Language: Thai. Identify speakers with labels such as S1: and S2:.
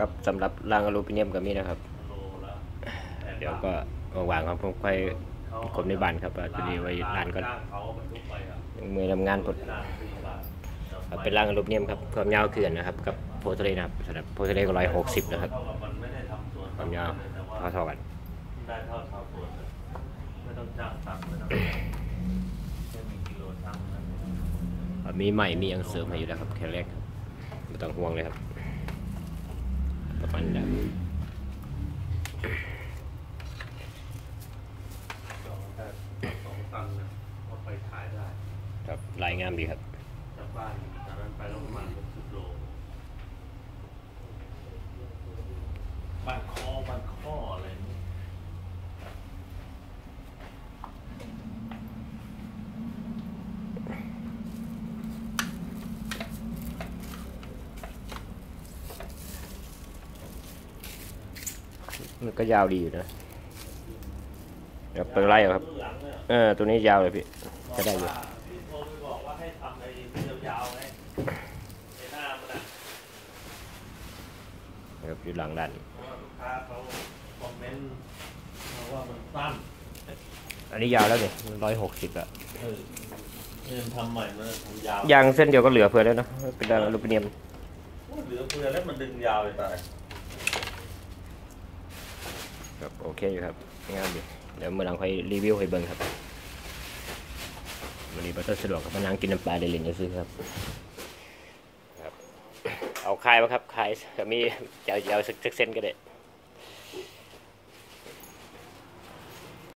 S1: ครับสำหรับรางอลูมิเนียมก็มีนะครับ
S2: โลละแป
S1: เดี๋ยว
S2: บาท
S1: ก็วางๆครับผมค่อยคนในบ้านครับพอดีไว้ร้านก่อน
S2: จ้งเขาบรรทุกไปครับ
S1: มือทำงานพด
S2: ร้านสี่บาท
S1: เอาเป็นรางอลูมิเนียมครับความยาวเขื่อนนะครับ กับโพเทเลนะครับสำหรับโพเทเลก็ร้อยหกสิบนะครับ
S2: เท่ากับมันไม่ได้ทำสวน
S1: ความยาว
S2: แต่ว่า
S1: เท่าๆกัน
S2: ได้เท่าชาวสวนเลยไม่ต้องจ้างตัดไม่ต้องแค่มีกิโลช่างนะ
S1: มีใหม่มีอย่างเสริมให้อยู่แล้วครับแค่แรกครับไม่ต้องห่วงเลยครับ ประมาณนี้แหละ
S2: สองแต่สองตันนะเอาไปขายได้
S1: ครับลายงามดีครับ
S2: จากบ้านตอนนั้นไปแล้วประมาณหกสิบโลบ้านคอบ้านข้ออะไรนี่
S1: มันก็ยาวดีอยู่นะเดี๋ยวเปิดไล่เอาครับ
S2: หลังเนี่ย
S1: เออ ตัวนี้ยาวเลยพี่ จะได้อยู่
S2: พี่โทรไปบอกว่าให้ทำไอ้ยาวๆไงไอ้หน้ามันอะ
S1: นะครับอยู่หลังด้าน
S2: เพราะว่าลูกค้าเขาคอมเมนต์มาว่ามันสั้น
S1: อันนี้ยาวแล้วเนี่ยร้อยหกสิบอะ
S2: เออเนี่ยทำใหม่มันทำยาว
S1: ยางเส้นเดียวก็เหลือเพื่อแล้วเนอะเป็นรางอลูมิเนียม
S2: โอ้ยเหลือเพื่อแล้วมันดึงยาวไปตาย
S1: ครับโอเคอยู่ครับงามดีเดี๋ยวเมื่อหลังค่อยรีวิวให้เบิ้งครับวันนี้บัตเตอร์สะดวกกับมานั่งกินน้ำปลาเดลินจะซื้อครับครับ เอาคายมาครับคายก็มีจะเอาสักเส้นก็ได้